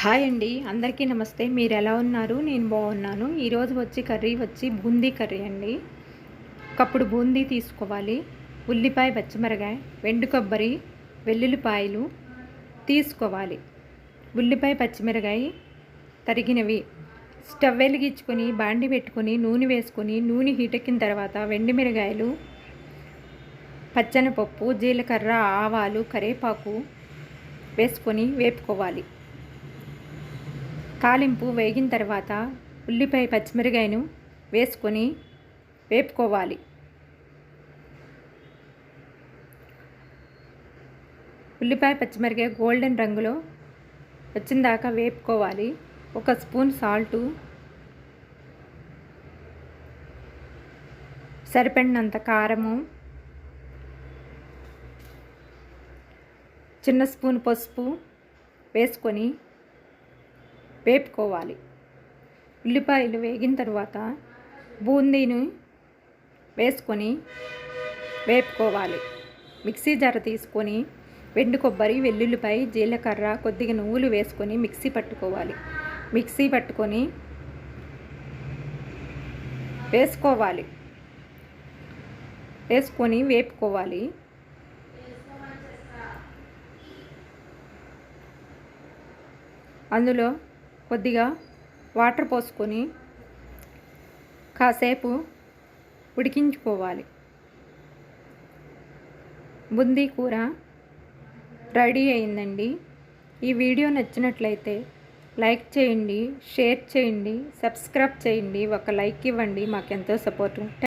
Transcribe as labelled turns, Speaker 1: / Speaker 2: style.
Speaker 1: Hi అండి అందరికీ నమస్తే. మీరు ఎలా ఉన్నారు? నేను బాగున్నాను. ఈరోజు వచ్చి కర్రీ వచ్చి బూందీ కర్రీ అండి. ఒకప్పుడు బూందీ తీసుకోవాలి. ఉల్లిపాయ పచ్చిమిరకాయ వెండు కొబ్బరి వెల్లుల్లిపాయలు తీసుకోవాలి. ఉల్లిపాయ పచ్చిమిరకాయ తరిగినవి. స్టవ్ వెలిగించుకొని బాండి పెట్టుకొని నూనె వేసుకొని నూనె హీటెక్కిన తర్వాత వెండి మిరగాయలు పచ్చనపప్పు జీలకర్ర ఆవాలు కరేపాకు వేసుకొని వేపుకోవాలి. తాలింపు వేగిన తర్వాత ఉల్లిపాయ పచ్చిమిరకాయను వేసుకొని వేపుకోవాలి. ఉల్లిపాయ పచ్చిమిరకాయ గోల్డెన్ రంగులో వచ్చిన దాకా వేపుకోవాలి. ఒక స్పూన్ సాల్టు సరిపడినంత కారము చిన్న స్పూన్ పసుపు వేసుకొని వేపుకోవాలి. ఉల్లిపాయలు వేగిన తర్వాత బూందీని వేసుకొని వేపుకోవాలి. మిక్సీ జర తీసుకొని వెండు కొబ్బరి వెల్లుల్లిపాయ జీలకర్ర కొద్దిగా నువ్వులు వేసుకొని మిక్సీ పట్టుకోవాలి. మిక్సీ పట్టుకొని వేసుకోవాలి. వేసుకొని వేపుకోవాలి. అందులో కొద్దిగా వాటర్ పోసుకొని కాసేపు ఉడికించుకోవాలి. బుందీ కూర రెడీ అయిందండి. ఈ వీడియో నచ్చినట్లయితే లైక్ చేయండి షేర్ చేయండి సబ్స్క్రైబ్ చేయండి ఒక లైక్ ఇవ్వండి. మాకెంతో సపోర్టు.